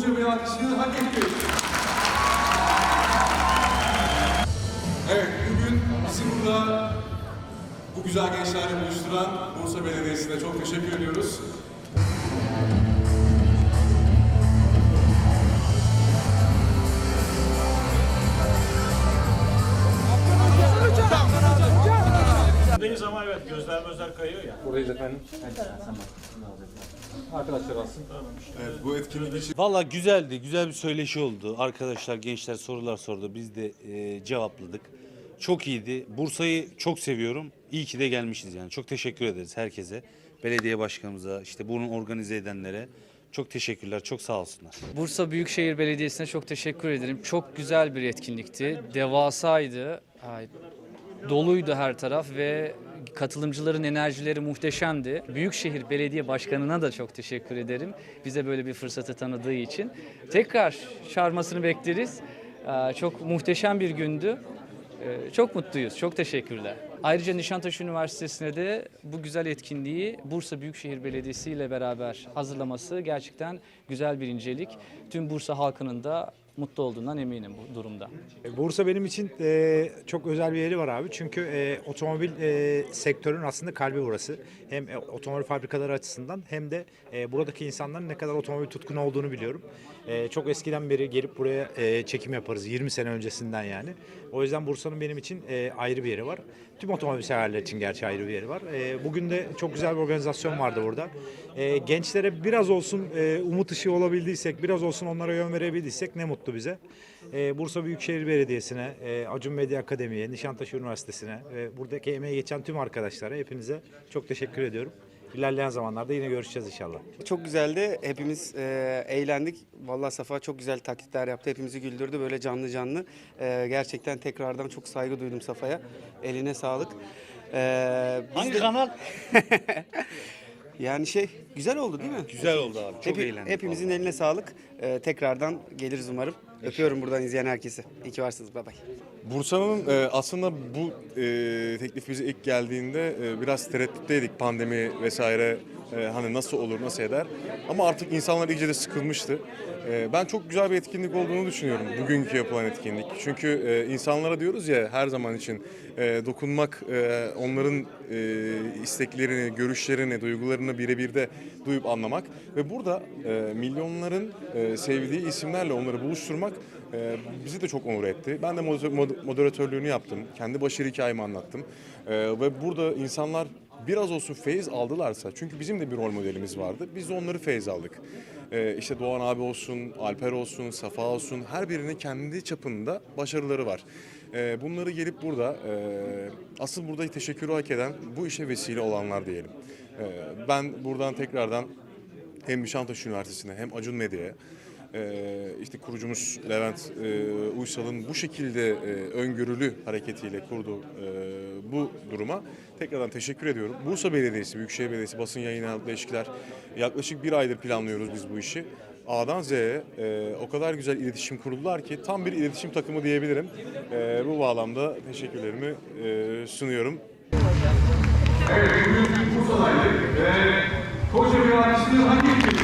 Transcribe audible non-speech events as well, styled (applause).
koca bir alkışını hak etti. Evet, bugün bizi burada bu güzel gençlerle buluşturan Bursa Belediyesi'ne çok teşekkür ediyoruz. Evet gözler gözler kayıyor ya. Buradayız efendim. Arkadaşlar alsın. Evet, bu etkinlik için Valla güzeldi, güzel bir söyleşi oldu. Arkadaşlar, gençler sorular sordu. Biz de e, cevapladık. Çok iyiydi. Bursa'yı çok seviyorum. İyi ki de gelmişiz yani. Çok teşekkür ederiz herkese. Belediye başkanımıza, işte bunu organize edenlere. Çok teşekkürler, çok sağ olsunlar. Bursa Büyükşehir Belediyesi'ne çok teşekkür ederim. Çok güzel bir etkinlikti. Devasaydı. Ay, Doluydu her taraf ve katılımcıların enerjileri muhteşemdi. Büyükşehir Belediye Başkanı'na da çok teşekkür ederim. Bize böyle bir fırsatı tanıdığı için. Tekrar çağırmasını bekleriz. Ee, Çok muhteşem bir gündü. Ee, Çok mutluyuz. Çok teşekkürler. Ayrıca Nişantaşı Üniversitesi'ne de bu güzel etkinliği Bursa Büyükşehir Belediyesi ile beraber hazırlaması gerçekten güzel bir incelik. Tüm Bursa halkının da mutlu olduğundan eminim bu durumda. Bursa benim için e, çok özel bir yeri var abi. Çünkü e, otomobil e, sektörün aslında kalbi burası. Hem e, otomobil fabrikaları açısından hem de e, buradaki insanların ne kadar otomobil tutkunu olduğunu biliyorum. E, çok eskiden beri gelip buraya e, çekim yaparız. 20 sene öncesinden yani. O yüzden Bursa'nın benim için e, ayrı bir yeri var. Tüm otomobil severler için gerçi ayrı bir yeri var. E, bugün de çok güzel bir organizasyon vardı burada. E, gençlere biraz olsun e, umut ışığı olabildiysek, biraz olsun onlara yön verebildiysek ne mutlu bize. E, Bursa Büyükşehir Belediyesi'ne, e, Acun Medya Akademi'ye, Nişantaşı Üniversitesi'ne ve buradaki emeği geçen tüm arkadaşlara hepinize çok teşekkür ediyorum. İlerleyen zamanlarda yine görüşeceğiz inşallah. Çok güzeldi. Hepimiz e, eğlendik. Vallahi Safa çok güzel taklitler yaptı. Hepimizi güldürdü böyle canlı canlı. E, gerçekten tekrardan çok saygı duydum Safa'ya. Eline sağlık. E, biz Hangi de- kanal? (laughs) Yani şey güzel oldu değil mi? Güzel oldu abi. Çok Hepi- eğlendik. Hepimizin vallahi. eline sağlık. E, tekrardan geliriz umarım. Öpüyorum buradan izleyen herkesi. İyi ki varsınız. Bay bay. Bursa'nın e, aslında bu e, teklif bize ilk geldiğinde e, biraz tereddütteydik pandemi vesaire e, hani nasıl olur nasıl eder ama artık insanlar iyice de sıkılmıştı. E, ben çok güzel bir etkinlik olduğunu düşünüyorum bugünkü yapılan etkinlik. Çünkü e, insanlara diyoruz ya her zaman için e, dokunmak e, onların e, isteklerini, görüşlerini, duygularını birebir de duyup anlamak ve burada e, milyonların e, sevdiği isimlerle onları buluşturmak e, bizi de çok onur etti. Ben de moder- mod- moderatörlüğünü yaptım. Kendi başarı hikayemi anlattım. E, ve burada insanlar biraz olsun feyiz aldılarsa, çünkü bizim de bir rol modelimiz vardı. Biz de onları feyiz aldık. E, işte Doğan abi olsun, Alper olsun, Safa olsun her birinin kendi çapında başarıları var. E, bunları gelip burada, e, asıl burada teşekkürü hak eden bu işe vesile olanlar diyelim. E, ben buradan tekrardan hem Nişantaşı Üniversitesi'ne hem Acun Medya'ya ee, işte kurucumuz Levent e, Uysal'ın bu şekilde e, öngörülü hareketiyle kurduğu e, bu duruma tekrardan teşekkür ediyorum. Bursa Belediyesi, Büyükşehir Belediyesi basın yayın ilişkiler yaklaşık bir aydır planlıyoruz biz bu işi. A'dan Z'ye e, o kadar güzel iletişim kurdular ki tam bir iletişim takımı diyebilirim. E, bu bağlamda teşekkürlerimi e, sunuyorum. Evet, Bursa'daydık ve koca bir araçlı hangi ülkede